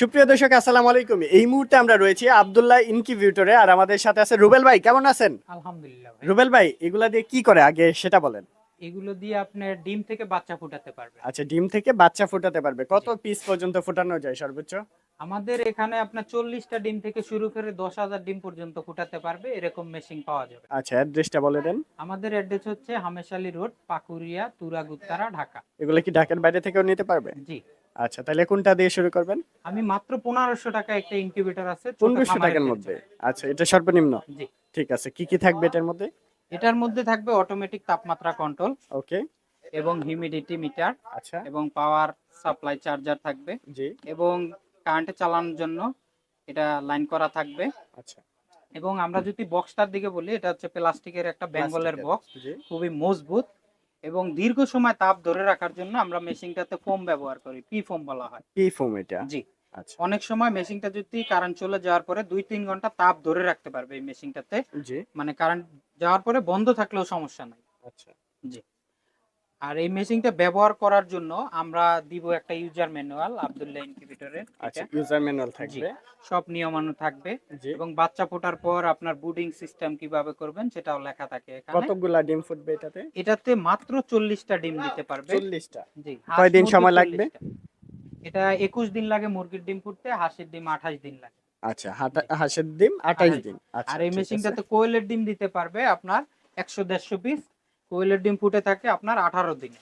সুপ্রিয় দর্শক আসসালামু আলাইকুম। এই মুহূর্তে আমরা রয়েছি আব্দুল্লাহ ইনকিউবেটরে আর আমাদের সাথে আছে রুবেল ভাই কেমন আছেন? আলহামদুলিল্লাহ ভাই। রুবেল ভাই এগুলা দিয়ে কি করে আগে সেটা বলেন। এগুলো দিয়ে আপনার ডিম থেকে বাচ্চা ফুটাতে পারবে আচ্ছা ডিম থেকে বাচ্চা ফোটাতে পারবে। কত পিস পর্যন্ত ফোটানো যায় সর্বোচ্চ? আমাদের এখানে আপনার চল্লিশটা ডিম থেকে শুরু করে দশ হাজার ডিম পর্যন্ত ফুটাতে পারবে এরকম মেশিন পাওয়া যাবে। আচ্ছা অ্যাড্রেসটা বলে দেন। আমাদের অ্যাড্রেস হচ্ছে হামেশালি রোড পাকুরিয়া তুরাগুত্তারা ঢাকা। এগুলো কি ঢাকার বাইরে থেকেও নিতে পারবে? জি। আচ্ছা তাহলে কোনটা দিয়ে শুরু করবেন? আমি মাত্র পনেরোশো টাকা একটা ইনকিউবেটর আছে পনেরোশো টাকার মধ্যে। আচ্ছা এটা সর্বনিম্ন? জি। ঠিক আছে কি কি থাকবে এটার মধ্যে? এটার মধ্যে থাকবে অটোমেটিক তাপমাত্রা কন্ট্রোল ওকে। এবং হিউমিডিটি মিটার আচ্ছা। এবং পাওয়ার সাপ্লাই চার্জার থাকবে জি। এবং কারেন্টে চালানোর জন্য এটা লাইন করা থাকবে। আচ্ছা। এবং আমরা যদি বক্সটার দিকে বলি এটা হচ্ছে প্লাস্টিকের একটা বেঙ্গলের বক্স খুবই মজবুত। এবং দীর্ঘ সময় তাপ ধরে রাখার জন্য আমরা মেশিনটাতে ফোম ব্যবহার করি পি ফোম বলা হয়। পি ফোম এটা? জি। আচ্ছা। অনেক সময় মেশিনটা যদি কারেন্ট চলে যাওয়ার পরে দুই তিন ঘণ্টা তাপ ধরে রাখতে পারবে এই মেশিনটাতে। জি। মানে কারেন্ট যাওয়ার পরে বন্ধ থাকলেও সমস্যা নাই। আচ্ছা। আর এই মেশিনটা ব্যবহার করার জন্য আমরা দিব একটা ইউজার ম্যানুয়াল আব্দুল্লাহ ইনকিউবেটরের আচ্ছা ইউজার ম্যানুয়াল থাকবে। সব নিয়মানু থাকবে। এবং বাচ্চা ফোটার পর আপনার বুডিং সিস্টেম কীভাবে করবেন সেটাও লেখা থাকে এখানে। কতগুলা ডিম ফুটবে এটাতে? এটাতে মাত্র চল্লিশটা ডিম দিতে পারবে। চল্লিশটা। জি কয়দিন সময় লাগবে? এটা একুশ দিন লাগে মুরগির ডিম ফুটতে হাঁসের ডিম আঠাশ দিন লাগে। আচ্ছা হাঁসের ডিম আঠাইশ দিন। আচ্ছা আর এই। মেশিনটাতে কোয়েলের ডিম দিতে পারবে আপনার একশো দেড়শো পিস কোয়েলের ডিম ফুটে থাকে আপনার আঠারো দিনে।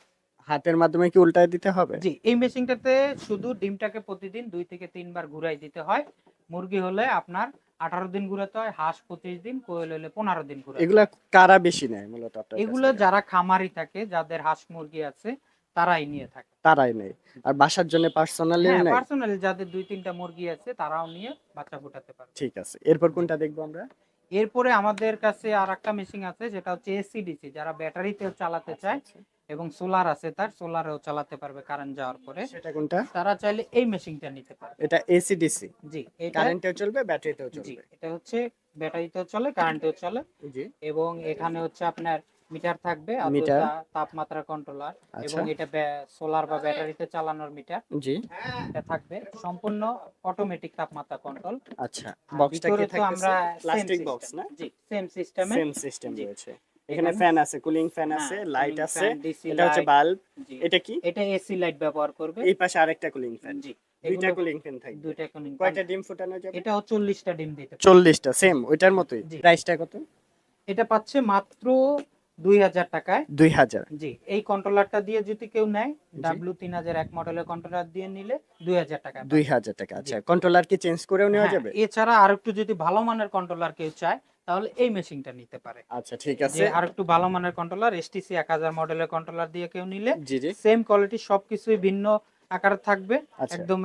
হাতের মাধ্যমে কি উল্টায় দিতে হবে? জি এই মেশিনটাতে শুধু ডিমটাকে প্রতিদিন দুই থেকে তিনবার ঘুরাই দিতে হয়। মুরগি হলে আপনার আঠারো দিন ঘুরাতে হয় হাঁস পঁচিশ দিন কোয়েল হলে পনেরো দিন হয়। এগুলা কারা বেশি নেয় মূলত এগুলো যারা খামারি থাকে যাদের হাঁস মুরগি আছে তারাই নিয়ে থাকে। তারাই নেয়। আর বাসার জন্য পার্সোনালি হ্যাঁ নেয়? পার্সোনালি যাদের দুই তিনটা মুরগি আছে তারাও নিয়ে বাচ্চা ফোটাতে পারে। ঠিক আছে। এরপর কোনটা দেখব আমরা? এরপরে আমাদের কাছে আর একটা মেশিন আছে যেটা হচ্ছে এসিডিসি যারা ব্যাটারিতে চালাতে চায় আচ্ছা, এবং সোলার আছে তার সোলারেও চালাতে পারবে কারেন্ট যাওয়ার পরে। সেটা কোনটা? তারা চাইলে এই মেশিনটা নিতে পারে। এটা এসিডিসি জি কারেন্টেও চলবে ব্যাটারিতেও জি চলবে? এটা হচ্ছে ব্যাটারিতেও চলে কারেন্টেও চলে। জি। এবং এখানে হচ্ছে আপনার মিটার থাকবে মিটার। তাপমাত্রা কন্ট্রোলার আচ্ছা। এবং এটা সোলার বা ব্যাটারিতে চালানোর মিটার জি। এটা থাকবে। সম্পূর্ণ অটোমেটিক তাপমাত্রা কন্ট্রোল আচ্ছা বক্সটা কি থাকতেছে? আমরা প্লাস্টিক বক্স না? জি সেম সিস্টেমে সেম সিস্টেম রয়েছে। এখানে ফ্যান আছে কুলিং ফ্যান আছে লাইট আছে এটা হচ্ছে বাল্ব এটা কি? এটা এসি লাইট ব্যবহার করবে। এই পাশে আরেকটা কুলিং ফ্যান জি দুইটা কুলিং ফ্যান থাকবে। দুইটা fan। কয়টা ডিম ফুটানো যাবে? এটাও চল্লিশটা ডিম দিতে সেম ওইটার মতোই। প্রাইসটা কত? এটা পাচ্ছে মাত্র দুই হাজার টাকায়। দুই হাজার। জি এই কন্ট্রোলারটা দিয়ে যদি কেউ নেয় হাজার এক মডেলের কন্ট্রোলার দিয়ে নিলে দুই হাজার টাকা দুই হাজার টাকা আচ্ছা। কন্ট্রোলার কি চেঞ্জ করেও নেওয়া যাবে? এছাড়া আর একটু যদি ভালো মানের কন্ট্রোলার কেউ চায় তাহলে এই মেশিনটা নিতে পারে। আচ্ছা ঠিক আছে। আর একটু ভালো মানের কন্ট্রোলার এসটিসি এক হাজার মডেলের কন্ট্রোলার দিয়ে কেউ নিলে সেম কোয়ালিটি সবকিছুই ভিন্ন আকারে থাকবে আচ্ছা। একদম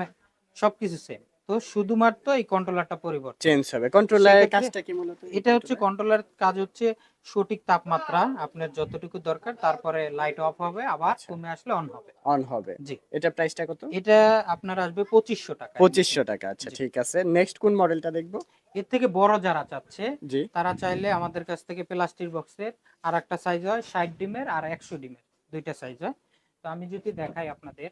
সবকিছু সেম তো শুধুমাত্র এই কন্ট্রোলারটা পরিবর্তন। চেঞ্জ হবে। কন্ট্রোলারের কাজটা কি মূলত? এটা হচ্ছে কন্ট্রোলার কাজ হচ্ছে সঠিক তাপমাত্রা আপনার যতটুকু দরকার তারপরে লাইট অফ হবে আবার আচ্ছা। কমে আসলে অন হবে। অন হবে। জি। এটা প্রাইসটা কত? এটা আপনার আসবে পঁচিশশো টাকা। পঁচিশশো টাকা আচ্ছা ঠিক আছে। নেক্সট কোন মডেলটা দেখব? এর থেকে বড় যারা চাচ্ছে জি। তারা চাইলে আমাদের কাছ থেকে প্লাস্টিক বক্সের আর একটা সাইজ হয় ষাট ডিমের আর একশো ডিমের। দুইটা সাইজ হয়। তো আমি যদি দেখাই আপনাদের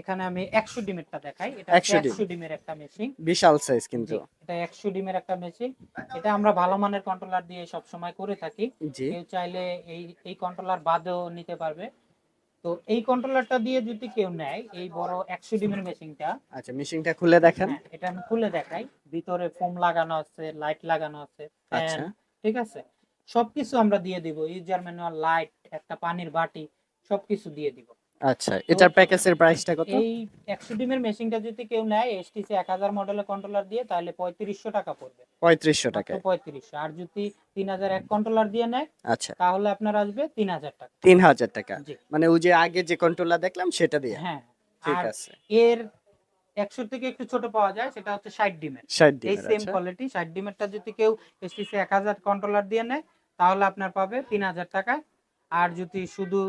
এখানে আমি একশো ডিমেরটা দেখাই। এটা 100 একশো ডিমের একটা মেশিন বিশাল সাইজ কিন্তু। এটা একশো ডিমের একটা মেশিন এটা আমরা ভালো মানের কন্ট্রোলার দিয়ে সব সময় করে থাকি। কেউ চাইলে এই এই কন্ট্রোলার বাদেও নিতে পারবে। তো এই কন্ট্রোলারটা দিয়ে যদি কেউ নেয় এই বড় একশো ডিমের মেশিনটা আচ্ছা মেশিনটা খুলে দেখেন। হ্যাঁ, এটা আমি খুলে দেখাই। ভিতরে ফোম লাগানো আছে লাইট লাগানো আছে আচ্ছা। ঠিক আছে? সবকিছু আমরা দিয়ে দিব। ইউজার ম্যানুয়াল লাইট একটা পানির বাটি সবকিছু দিয়ে দিব। আচ্ছা এটার প্যাকেজের প্রাইসটা কত? এই একশো ডিমের মেশিনটা যদি কেউ নেয় এসটিসি এক হাজার মডেলের কন্ট্রোলার দিয়ে তাহলে পঁয়ত্রিশশো টাকা পড়বে। পঁয়ত্রিশশো টাকা পঁয়ত্রিশশো। আর যদি তিন হাজার এক কন্ট্রোলার দিয়ে নেয় আচ্ছা। তাহলে আপনার আসবে তিন হাজার টাকা। তিন হাজার টাকা। মানে ওই যে আগে যে কন্ট্রোলার দেখলাম সেটা দিয়ে। হ্যাঁ। ঠিক আছে। এর একশো থেকে একটু ছোট পাওয়া যায় সেটা হচ্ছে ষাট ডিমের। ষাট এই দিনের সেম কোয়ালিটি ষাট ডিমেরটা যদি কেউ এসটিসি এক হাজার কন্ট্রোলার দিয়ে নেয় তাহলে আপনার পাবে তিন হাজার টাকা আর যদি শুধু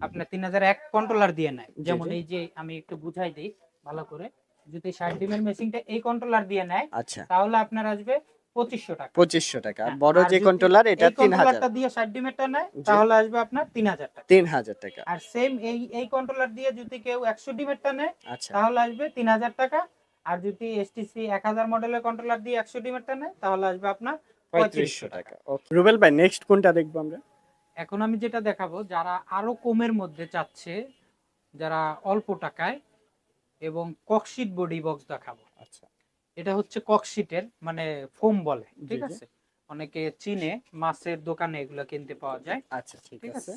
আপনার তিন হাজার এক কন্ট্রোলার দিয়ে নেয় যেমন এই যে আমি একটু বুঝাই দিই ভালো করে যদি ষাট ডিমের মেশিনটা এই কন্ট্রোলার দিয়ে নেয় আচ্ছা। তাহলে আপনার আসবে পঁচিশশো টাকা। পঁচিশশো টাকা। আর বড় যে কন্ট্রোলার এটা তিন হাজার। দিয়ে ষাট ডিমেরটা নেয় তাহলে আসবে আপনার তিন হাজার টাকা। তিন হাজার টাকা। আর সেম এই এই কন্ট্রোলার দিয়ে যদি কেউ একশো ডিমেরটা নেয় আচ্ছা। তাহলে আসবে তিন হাজার টাকা। আর যদি এসটিসি এক হাজার মডেলের কন্ট্রোলার দিয়ে একশো ডিমেরটা নেয় তাহলে আসবে আপনার পঁয়ত্রিশশো টাকা। রুবেল ভাই নেক্সট কোনটা দেখব আমরা? এখন আমি যেটা দেখাবো যারা আরও কমের মধ্যে চাচ্ছে যারা অল্প টাকায় এবং ককশিট বডি বক্স দেখাবো। আচ্ছা। এটা হচ্ছে ককশিটের মানে ফোম বলে ঠিক। আছে? অনেকে চিনে মাছের দোকানে এগুলো কিনতে পাওয়া যায় আচ্ছা ঠিক আছে।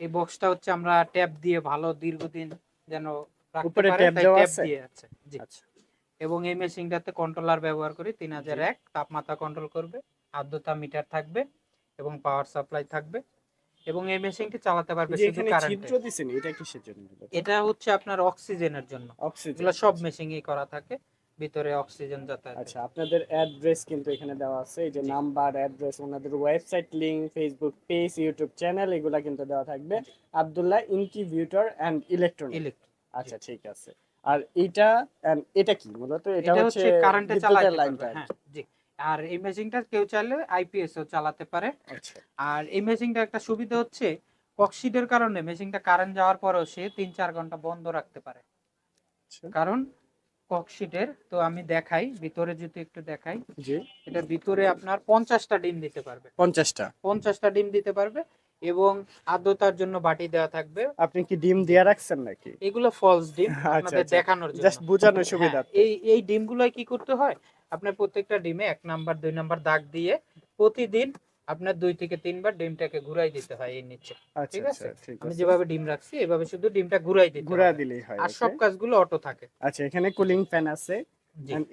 এই বক্সটা হচ্ছে আমরা ট্যাপ দিয়ে ভালো দীর্ঘদিন যেন উপরে ট্যাপ দেওয়া আছে? দিয়ে আছে জি। আচ্ছা। এবং এই মেশিনটাতে কন্ট্রোলার ব্যবহার করি তিন হাজার জি। এক তাপমাত্রা কন্ট্রোল করবে আর্দ্রতা মিটার থাকবে এবং পাওয়ার সাপ্লাই থাকবে। এবং এই মেশিনটি চালাতে পারবে শুধু এখানে কারেন্টে দিছেন এটা কিসের জন্য এটা হচ্ছে আপনার অক্সিজেনের জন্য। অক্সিজেন সব মেশিনই করা থাকে ভিতরে অক্সিজেন যাতায়াত আচ্ছা আপনাদের অ্যাড্রেস কিন্তু এখানে দেওয়া আছে এই যে নাম্বার অ্যাড্রেস ওনাদের website link Facebook page YouTube channel এগুলা কিন্তু দেওয়া থাকবে। আব্দুল্লাহ ইনকিভিউটর অ্যান্ড ইলেকট্রনিক আচ্ছা ঠিক আছে। আর এটা এটা কি মূলত? এটা হচ্ছে কারেন্টে চালাতে লাইনটা হ্যাঁ জি। আর এই মেশিনটা কেউ চাইলে আইপিএস ও চালাতে পারে। আচ্ছা। আর এই মেশিনটা একটা সুবিধা হচ্ছে ককশিটের কারণে মেশিনটা কারেন্ট যাওয়ার পরেও সে তিন চার ঘণ্টা বন্ধ রাখতে পারে। আচ্ছা। কারণ ককশিটের তো আমি দেখাই ভিতরে যদি একটু দেখাই এটা ভিতরে আপনার পঞ্চাশটা ডিম দিতে পারবে। পঞ্চাশটা। পঞ্চাশটা ডিম দিতে পারবে এবং আর্দ্রতার জন্য বাটি দেওয়া থাকবে। আপনি কি ডিম দিয়ে রাখছেন নাকি? এগুলো ফলস ডিম আচ্ছা, আপনাদের। দেখানোর জন্য। জাস্ট বোঝানোর হ্যাঁ, সুবিধা। এই এই ডিমগুলোয় কি করতে হয়? আপনার প্রত্যেকটা ডিমে এক নাম্বার দুই নাম্বার দাগ দিয়ে প্রতিদিন আপনার দুই থেকে তিনবার ডিমটাকে ঘুরাই দিতে হয় এর নিচে। আচ্ছা ঠিক আচ্ছা আছে? আমি যেভাবে ডিম রাখছি এভাবে শুধু ডিমটা ঘুরাই দিতে ঘুরাই দিলেই হয় আর সব কাজগুলো অটো থাকে। আচ্ছা এখানে কুলিং ফ্যান আছে।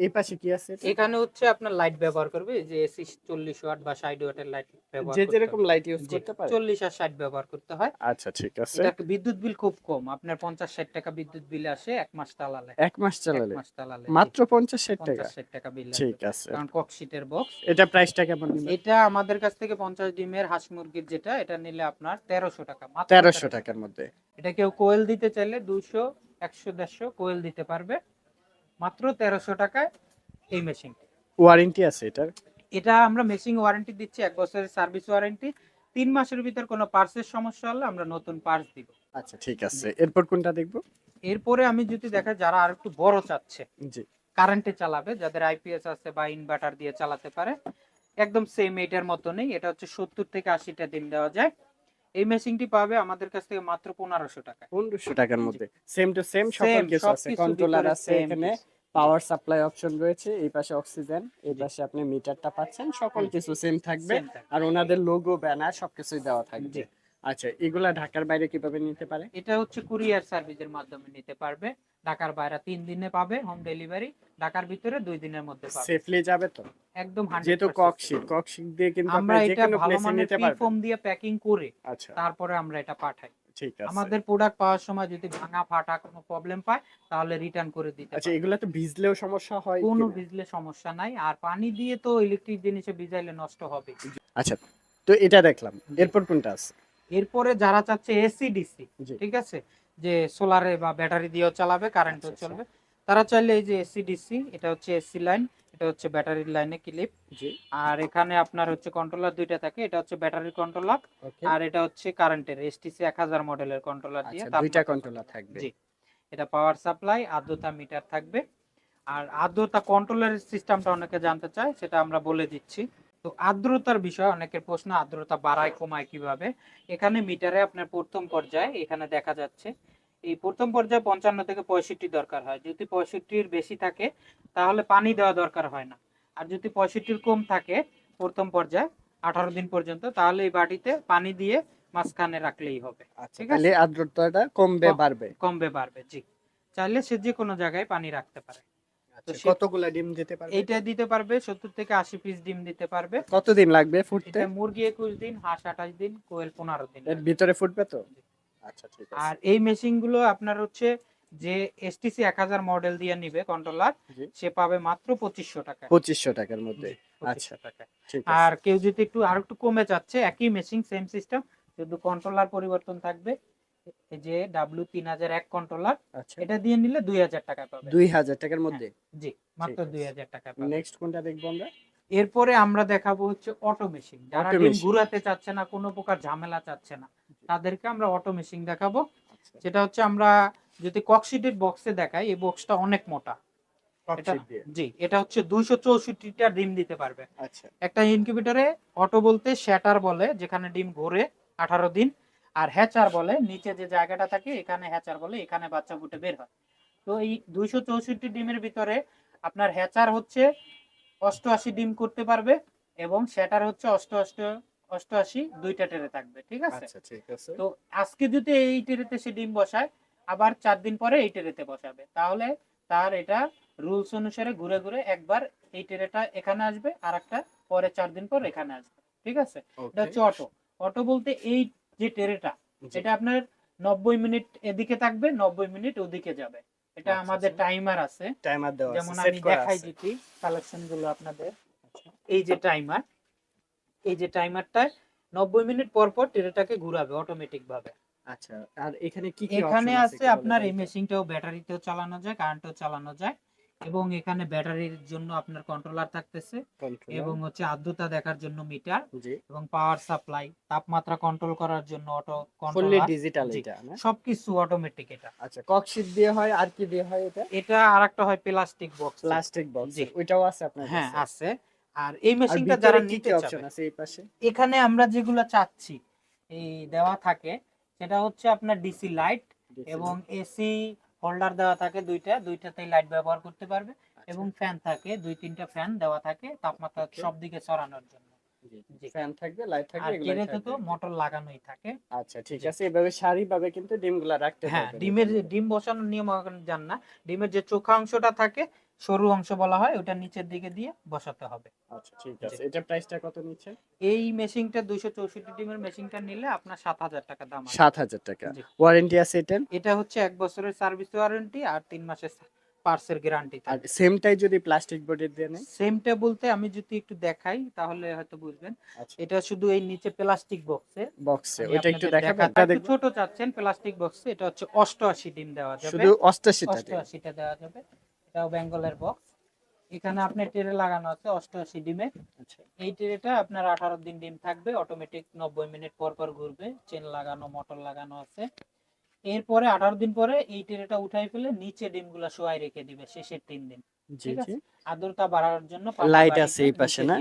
এই পাশে কি আছে? এখানে হচ্ছে আপনার লাইট ব্যবহার করবে যে এসি চল্লিশ ওয়াট বা ষাট ওয়াটের লাইট ব্যবহার যে যেরকম লাইট ইউজ করতে পারে। চল্লিশ আর ষাট ব্যবহার করতে হয়। আচ্ছা ঠিক আছে। এটা বিদ্যুৎ বিল খুব কম আপনার পঞ্চাশ ষাট টাকা বিদ্যুৎ বিল আসে এক মাস চালালে এক মাস এক চালালে? মাস চালালে মাত্র পঞ্চাশ ষাট টাকা? পঞ্চাশ ষাট টাকা বিল ঠিক আছে। কারণ ককশিটের বক্স এটা প্রাইসটা কেমন এটা আমাদের কাছ থেকে পঞ্চাশ ডিমের হাঁস মুরগির যেটা এটা নিলে আপনার তেরোশো টাকা মাত্র তেরোশো টাকার মধ্যে। এটা কেউ কোয়েল দিতে চাইলে দুশো একশো দেড়শো কোয়েল দিতে পারবে। মাত্র তেরোশো টাকায় এই মেশিন ওয়ারেন্টি আছে এটার? এটা আমরা মেশিন ওয়ারেন্টি দিচ্ছি এক বছরের সার্ভিস ওয়ারেন্টি। তিন মাসের ভিতর কোনো পার্সের সমস্যা হলে আমরা নতুন পার্স দিব। আচ্ছা ঠিক আছে। এরপর কোনটা দেখব? এরপরে আমি যদি দেখা যারা আর একটু বড় চাচ্ছে জি। কারেন্টে চালাবে যাদের আইপিএস আছে বা ইনভার্টার দিয়ে চালাতে পারে একদম সেম এটার মতনই। এটা হচ্ছে সত্তর থেকে আশিটা দিন দেওয়া যায়। এই মেশিনটি পাবে আমাদের কাছ থেকে মাত্র পনেরোশো টাকা পনেরোশো টাকার মধ্যে। সেম টু সেম সকল কিছু আছে। কন্ট্রোলার আছে এখানে। পাওয়ার সাপ্লাই অপশন রয়েছে এই পাশে অক্সিজেন এই পাশে আপনি মিটারটা পাচ্ছেন সকল কিছু সেম থাকবে আর ওনাদের লোগো ব্যানার সবকিছুই দেওয়া থাকবে। আচ্ছা এগুলা ঢাকার বাইরে কীভাবে নিতে পারে? এটা হচ্ছে কুরিয়ার সার্ভিসের মাধ্যমে নিতে পারবে। ঢাকার বাইরে তিন দিনে পাবে হোম ডেলিভারি ঢাকার ভিতরে দুই দিনের মধ্যে পাবে। সেফলি যাবে তো? একদম 100% যেহেতু ককশিট ককশিট দিয়ে কিন্তু আমরা এটা ভালো প্লেসে মানের ফোম দিয়ে প্যাকিং করে আচ্ছা। তারপরে আমরা এটা পাঠাই। ঠিক আছে। আমাদের প্রোডাক্ট পাওয়ার সময় যদি ভাঙা ফাটা কোনো প্রবলেম পায় তাহলে রিটার্ন করে দিতে আচ্ছা। এগুলা তো ভিজলেও সমস্যা হয় কোনো ভিজলে সমস্যা নাই আর পানি দিয়ে তো ইলেকট্রিক জিনিসে ভিজাইলে নষ্ট হবে। আচ্ছা তো এটা দেখলাম। এরপর কোনটা আছে? এরপরে যারা চাচ্ছে এসি ডিসি ঠিক আছে? যে সোলারে বা ব্যাটারি দিয়েও চালাবে কারেন্টও আচ্ছা, চলবে। তারা চাইলে এই যে এসি ডিসি এটা হচ্ছে এসি লাইন এটা হচ্ছে ব্যাটারির লাইনে ক্লিপ। জি। আর এখানে আপনার হচ্ছে কন্ট্রোলার দুইটা থাকে এটা হচ্ছে ব্যাটারির কন্ট্রোলার আর এটা হচ্ছে কারেন্টের এসটিসি এক হাজার মডেলের কন্ট্রোলার দিয়ে আচ্ছা দুইটা কন্ট্রোলার থাকবে। জি এটা পাওয়ার সাপ্লাই আর্দ্রতা মিটার থাকবে। আর আর্দ্রতা কন্ট্রোলের সিস্টেমটা অনেকে জানতে চায় সেটা আমরা বলে দিচ্ছি। তো আর্দ্রতার বিষয় অনেকের প্রশ্ন আর্দ্রতা বাড়ায় কমায় কীভাবে? এখানে মিটারে আপনার প্রথম পর্যায়ে এখানে দেখা যাচ্ছে এই প্রথম পর্যায়ে পঞ্চান্ন থেকে পঁয়ষট্টি দরকার হয়। যদি পঁয়ষট্টির বেশি থাকে তাহলে পানি দেওয়া দরকার হয় না। আর যদি পঁয়ষট্টির কম থাকে প্রথম পর্যায়ে আঠারো দিন পর্যন্ত তাহলে এই বাটিতে পানি দিয়ে মাঝখানে রাখলেই হবে। আচ্ছা ঠিক তাহলে আর্দ্রতাটা কমবে বাড়বে। কমবে বাড়বে জি। চাইলে সে যে কোনো জায়গায় পানি রাখতে পারে। আচ্ছা কতগুলা ডিম দিতে পারবে? এইটা দিতে পারবে সত্তর থেকে আশি পিস ডিম দিতে পারবে। কতদিন লাগবে ফুটতে? মুরগি একুশ দিন হাঁস আঠাশ দিন কোয়েল পনেরো দিন এর ভিতরে ফুটবে তো? আর এই মেশিনগুলো আপনার হচ্ছে যে এসটিসি এক হাজার মডেল দিয়ে নিবে কন্ট্রোলার সে পাবে মাত্র পঁচিশশো টাকা পঁচিশশো টাকার মধ্যে। পঁচিশশো টাকা আর কেউ যদি একটু আর একটু কমে যাচ্ছে একই মেশিন সেম সিস্টেম শুধু কন্ট্রোলার পরিবর্তন থাকবে যে ডাব্লিউ তিন হাজার এক কন্ট্রোলার আচ্ছা। এটা দিয়ে নিলে দুই হাজার টাকা পাবে। দুই হাজার টাকার মধ্যে? জি মাত্র দুই হাজার টাকা পাবে। নেক্সট কোনটা দেখব আমরা? এরপরে আমরা দেখাবো হচ্ছে অটো মেশিন যারা। ঘুরাতে চাচ্ছে না কোনো প্রকার ঝামেলা চাচ্ছে না তাদেরকে আমরা অটো মেশিন দেখাবো। আচ্ছা। যেটা হচ্ছে আমরা যদি ককশিটের বক্সে দেখাই এই বক্সটা অনেক মোটা। জি এটা হচ্ছে দুইশো চৌষট্টিটা ডিম দিতে পারবে। আচ্ছা। একটা ইনকিউবেটরে অটো বলতে শ্যাটার বলে যেখানে ডিম ঘোরে আঠারো দিন। আর হ্যাচার বলে নিচে যে জায়গাটা থাকে এখানে হ্যাচার বলে এখানে বাচ্চা ফুটে বের হয়। তো এই দুইশো চৌষট্টি ডিমের ভিতরে আপনার হ্যাচার হচ্ছে অষ্টআশি ডিম করতে পারবে এবং শ্যাটার হচ্ছে অষ্টআশি অষ্টআশি দুইটা টেরে থাকবে ঠিক আছে? আচ্ছা ঠিক আছে। তো আজকে যদি এই টেরেতে সে ডিম বসায় আবার চার দিন পরে এই টেরেতে বসাবে। তাহলে তার এটা রুলস অনুসারে ঘুরে ঘুরে একবার এই টেরেটা এখানে আসবে আর একটা পরে চার দিন পর এখানে আসবে ঠিক আছে? এটা হচ্ছে অটো। অটো বলতে এই যে টেরেটা। এটা আপনার নব্বই মিনিট এদিকে থাকবে নব্বই মিনিট ওদিকে যাবে। এটা আচ্ছা, আমাদের আচ্ছা। টাইমার আছে। টাইমার দেওয়া যেমন আমি দেখাই যদি কালেকশনগুলো আপনাদের। এই যে টাইমার এই যে টাইমারটায় নব্বই মিনিট পর পর টেরেটাকে ঘুরাবে অটোমেটিক ভাবে আচ্ছা আর এখানে কি কি এখানে আছে আপনার এই মেশিনটাও ব্যাটারিতেও চালানো যায় কারেন্টেও চালানো যায় এবং এখানে ব্যাটারির জন্য আপনার কন্ট্রোলার থাকতেছে এবং হচ্ছে আর্দ্রতা দেখার জন্য মিটার এবং পাওয়ার সাপ্লাই তাপমাত্রা কন্ট্রোল করার জন্য অটো ফুললি ডিজিটাল এটা সবকিছু অটোমেটিক এটা। আচ্ছা ককশিট দিয়ে হয় আর কি দিয়ে হয় এটা? এটা আরেকটা হয় প্লাস্টিক বক্স প্লাস্টিক বক্স। ওইটাও আছে আপনার হ্যাঁ আছে। আর এই মেশিনটা যারা নিতে অপশন আছে এই পাশে? এখানে আমরা যেগুলো চাচ্ছি এই দেওয়া থাকে সেটা হচ্ছে আপনার ডিসি লাইট এবং এসি হোল্ডার দেওয়া থাকে দুইটা দুইটাতেই লাইট ব্যবহার করতে পারবে আচ্ছা। এবং ফ্যান থাকে দুই তিনটা ফ্যান দেওয়া থাকে তাপমাত্রা. সব দিকে ছড়ানোর জন্য। ফ্যান থাকবে লাইট থাকবে এগুলো তো মোটর লাগানোই থাকে। আচ্ছা ঠিক আছে এভাবে সারিভাবে কিন্তু ডিমগুলা রাখতে হ্যাঁ ডিমের ডিম বসানোর নিয়ম জান না ডিমের যে চোখা অংশটা থাকে সরু অংশ বলা হয় ওটা নিচের দিকে দিয়ে বসাতে হবে। আচ্ছা ঠিক আছে। এটা প্রাইসটা কত নিচ্ছে? এই দুইশো চৌষট্টি ডিমের মেশিনটা নিলে আপনার সাত হাজার টাকা দাম আছে। সাত হাজার টাকা। ওয়ারেন্টি আছে এটার এটা হচ্ছে এক বছরের সার্ভিস ওয়ারেন্টি আর তিন মাসের পার্সের গ্যারান্টি আর সেমটাই যদি প্লাস্টিক বডির দিয়ে নেয়? সেমটা বলতে আমি যদি একটু দেখাই তাহলে হয়তো বুঝবেন। আচ্ছা। এটা শুধু এই নিচে প্লাস্টিক বক্সে বক্সে ওইটা একটু দেখাবেন? ছোট চাচ্ছেন প্লাস্টিক বক্সে এটা হচ্ছে অষ্টআশি ডিম দেওয়া যাবে। শুধু অষ্টাশিটা দিয়ে অষ্টআশিটা দেওয়া যাবে। এটাও বেঙ্গলের বক্স এখানে আপনার টেরে লাগানো আছে অষ্টআশি ডিমে। আচ্ছা। এই ট্রেটা আপনার আঠারো দিন ডিম থাকবে অটোমেটিক নব্বই মিনিট পর পর ঘুরবে। চেন লাগানো মোটর লাগানো আছে। এরপরে আঠারো দিন পরে এই ট্রেটা উঠাই ফেলে নিচে ডিমগুলা শোয়াই রেখে দিবে শেষের তিন দিন। ঠিক আছে? আর্দ্রতা বাড়ানোর জন্য বাড়িয়ে আছে এই পাশে না?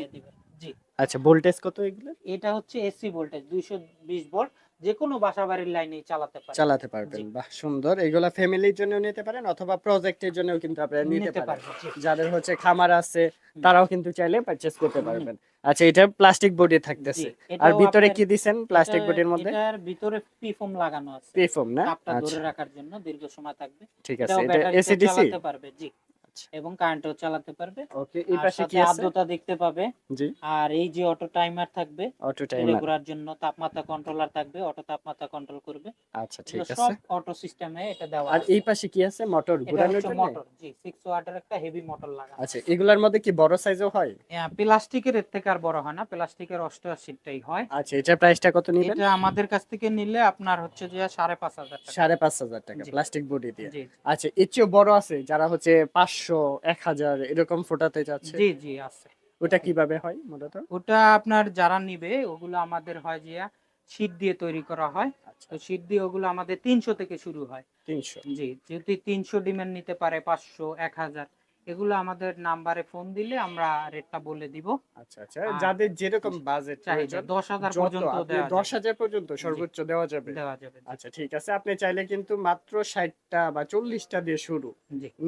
জি। আচ্ছা ভোল্টেজ কত এগুলো? এটা হচ্ছে এসি ভোল্টেজ দুইশো বিশ ভোল্ট যে কোনো বাসা বাড়ির লাইনে চালাতে পারে চালাতে পারবেন বাহ সুন্দর। এগুলা ফ্যামিলির জন্য নিতে পারেন অথবা প্রজেক্টের জন্য কিন্তু আপনারা নিতে নিতে পারেন। পারবে জি। যাদের হচ্ছে খামার আছে তারাও কিন্তু চাইলে পারচেজ করতে পারবেন। আচ্ছা এটা প্লাস্টিক বডি থাকতেছে। আর ভিতরে কি দিছেন প্লাস্টিক বডির মধ্যে? এটার ভিতরে পিফোম লাগানো আছে। পেফোম না? আচ্ছা ধরে রাখার জন্য দীর্ঘ সময় থাকবে। ঠিক আছে এটা এসিডিসি চালাতে পারবে জি। আচ্ছা। এবং কারেন্টও চালাতে পারবে। ওকে এই পাশে কি আছে? আর্দ্রতা দেখতে পাবে। জি। আর এই যে অটো টাইমার থাকবে অটো টাইমার। ঘোরার জন্য তাপমাত্রা কন্ট্রোলার থাকবে অটো তাপমাত্রা কন্ট্রোল করবে। আচ্ছা ঠিক আছে। সব অটো সিস্টেমে এটা দেওয়া আর এই পাশে কি আছে? মোটর ঘোরানোর জন্য? মোটর জি 6 ওয়াটের একটা হেভি মোটর লাগানো আচ্ছা এগুলার মধ্যে কি বড় সাইজও হয়? হ্যাঁ প্লাস্টিকের এর থেকে আর বড় হয় না। প্লাস্টিকের 88টাই হয়। আচ্ছা এটা প্রাইসটা কত নিবেন এটা আমাদের কাছ থেকে নিলে আপনার হচ্ছে যে সাড়ে পাঁচ হাজার টাকা। সাড়ে পাঁচ হাজার টাকা প্লাস্টিক বডি দিয়ে। আচ্ছা এর চেয়েও বড় আছে যারা হচ্ছে পাঁচশো এক হাজার এরকম ফোটাতে চাচ্ছে জি জি আছে। ওটা কীভাবে হয় মূলত? ওটা আপনার যারা নিবে ওগুলো আমাদের হয় যে শীত দিয়ে তৈরি করা হয়। আচ্ছা। তো শীত দিয়ে ওগুলো আমাদের তিনশো থেকে শুরু হয়। তিনশো। জি যদি তিনশো ডিমের নিতে পারে পাঁচশো এক হাজার এগুলো আমাদের নাম্বারে ফোন দিলে আমরা রেটটা বলে দিব। আচ্ছা আচ্ছা যাদের যেরকম বাজেট দশ হাজার পর্যন্ত দেওয়া দশ যাবে। হাজার পর্যন্ত সর্বোচ্চ দেওয়া যাবে। দেওয়া যাবে আচ্ছা ঠিক আছে আপনি চাইলে কিন্তু মাত্র ষাটটা বা চল্লিশটা দিয়ে শুরু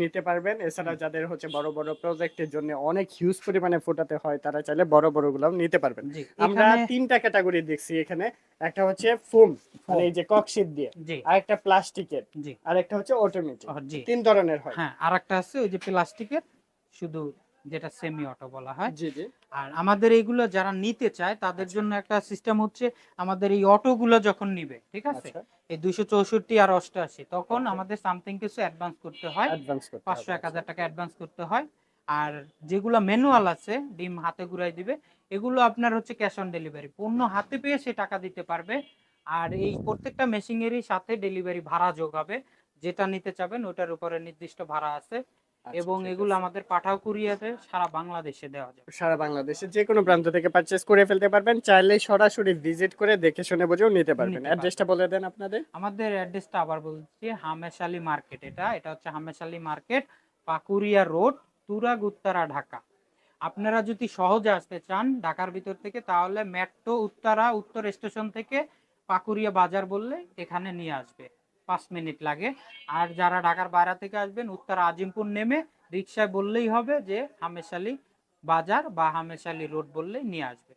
নিতে পারবেন। এছাড়া যাদের হচ্ছে বড় বড় প্রজেক্টের জন্য অনেক হিউজ পরিমাণে ফোটাতে হয় তারা চাইলে বড় বড় গুলাও নিতে পারবেন। আমরা তিনটা ক্যাটাগরি দেখছি এখানে। একটা হচ্ছে ফোম মানে এই যে ককশিট দিয়ে। আর একটা প্লাস্টিকের আর একটা হচ্ছে অটোমেটিক তিন ধরনের হয়। হ্যাঁ আর একটা আছে ওই যে প্লাস্টিকের শুধু যেটা সেমি অটো বলা হয়। জি জি। আর আমাদের এইগুলো যারা নিতে চায় তাদের জন্য একটা সিস্টেম হচ্ছে আমাদের এই অটোগুলো যখন নিবে ঠিক আছে? আচ্ছা। এই দুইশো চৌষট্টি আর অষ্টআশি তখন আমাদের সামথিং কিছু অ্যাডভান্স করতে হয়। পাঁচশো এক হাজার টাকা অ্যাডভান্স করতে হয়। আর যেগুলো ম্যানুয়াল আছে ডিম হাতে ঘুরাই দিবে এগুলো আপনার হচ্ছে ক্যাশ অন ডেলিভারি পণ্য হাতে পেয়ে সে টাকা দিতে পারবে। আর এই প্রত্যেকটা মেশিনেরই সাথে ডেলিভারি ভাড়া যোগ হবে। যেটা নিতে চাবেন ওটার উপরে নির্দিষ্ট ভাড়া আছে। আচ্ছা, এবং এগুলো আমাদের পাঠাও কুরিয়ারে সারা বাংলাদেশে দেওয়া যাবে। সারা বাংলাদেশে যে কোনো প্রান্ত থেকে পারচেজ করে ফেলতে পারবেন। চাইলে সরাসরি ভিজিট করে দেখে শুনে বুঝেও নিতে পারবেন। অ্যাড্রেসটা বলে দেন আপনাদের। আমাদের অ্যাড্রেসটা আবার বলছি হামেশালি মার্কেট এটা। এটা হচ্ছে হামেশালি মার্কেট পাকুরিয়া রোড তুরাগ উত্তরা ঢাকা। আপনারা যদি সহজে আসতে চান ঢাকার ভিতর থেকে তাহলে মেট্রো উত্তরা উত্তর স্টেশন থেকে পাকুরিয়া বাজার বললে এখানে নিয়ে আসবে। পাঁচ মিনিট লাগে। আর যারা ঢাকার বাইরে থেকে আসবেন, উত্তর আজিমপুর নেমে রিক্সায় বললেই হবে যে হামেশালি বাজার বা হামেশালি রোড বললেই নিয়ে আসবে।